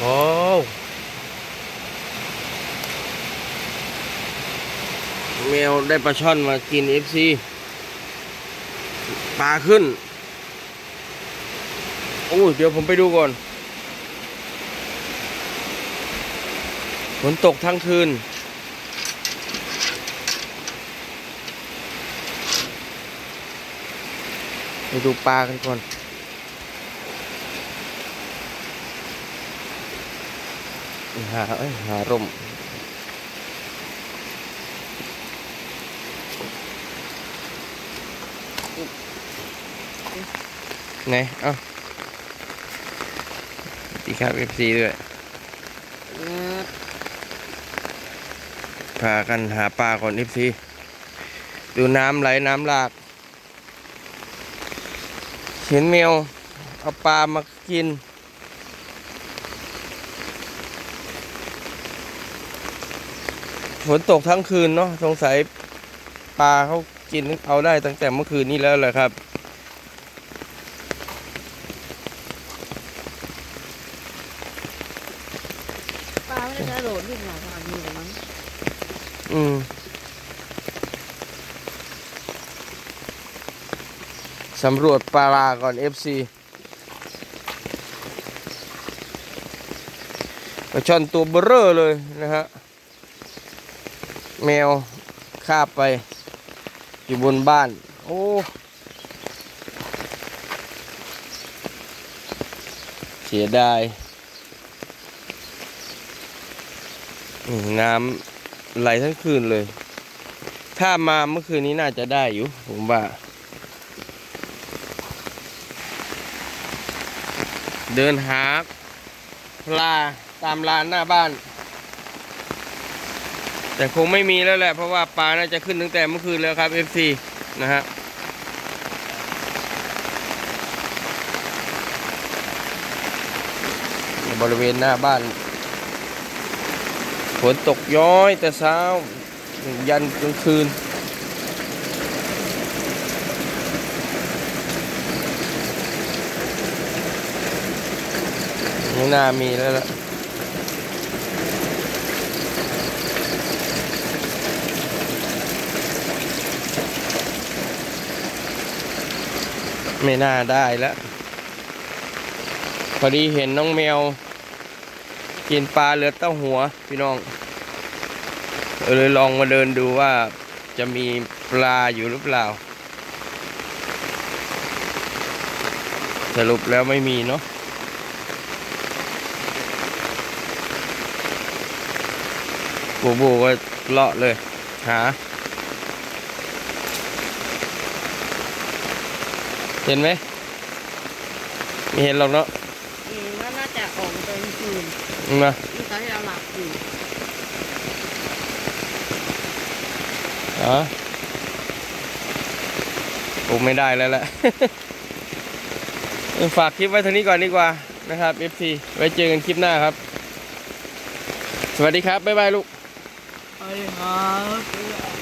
โอ้แมวได้ปลาช่อนมากินเอฟซีปลาขึ้นโอ้เดี๋ยวผมไปดูก่อนฝนตกทั้งคืน ไปดูปลากันก่อน หาเอ้ยหาร่มไหนเอ้าดีครับ FC ด้วย พากันหาปลาก่อน FC ดูน้ำไหลน้ำหลาก เห็นแมวเอาปลามากิน ฝนตกทั้งคืนเนาะสงสัยปลาเขากินเอาได้ตั้งแต่เมื่อคืนนี้แล้วแหละครับ ปลาไม่ได้กระโดดวิ่งหรอกขนาดนี้หรอกมั้งอืมสำรวจปลาลาก่อน FC ปลาช่อนตัวเบอเร่อเลยนะฮะ แมวคาบไป อยู่บนบ้าน โอ้เสียดายน้ำไหลทั้งคืนเลย ถ้ามาเมื่อคืนนี้น่าจะได้อยู่ ผมว่า เดินหาปลาตามลานหน้าบ้าน แต่คงไม่มีแล้วแหละเพราะว่าปลาน่าจะขึ้นตั้งแต่เมื่อคืนแล้วครับ FC นะฮะบริเวณหน้าบ้านฝนตกย้อยแต่เช้า ยันกลางคืน ไม่น่ามีแล้วล่ะ ไม่น่าได้แล้ว พอดีเห็นน้องแมว กินปลาเหลือเต้าหัว พี่น้องเออเลยลองมาเดินดูว่าจะมีปลาอยู่หรือเปล่า สรุปแล้วไม่มีเนาะบูบูก็เลาะเลย หา เห็นไหมไม่เห็นหรอกเนาะอืมแล้วน่าจะออกมาตอนกลางคืนนะนี่ตอนที่เราหลับอยู่อ๋อผมไม่ได้แล้วแหละเออฝากคลิปไว้เท่านี้ก่อนดีกว่านะครับ FC ไว้เจอกันคลิปหน้าครับ สวัสดีครับ บ๊ายบายลูกไปครับ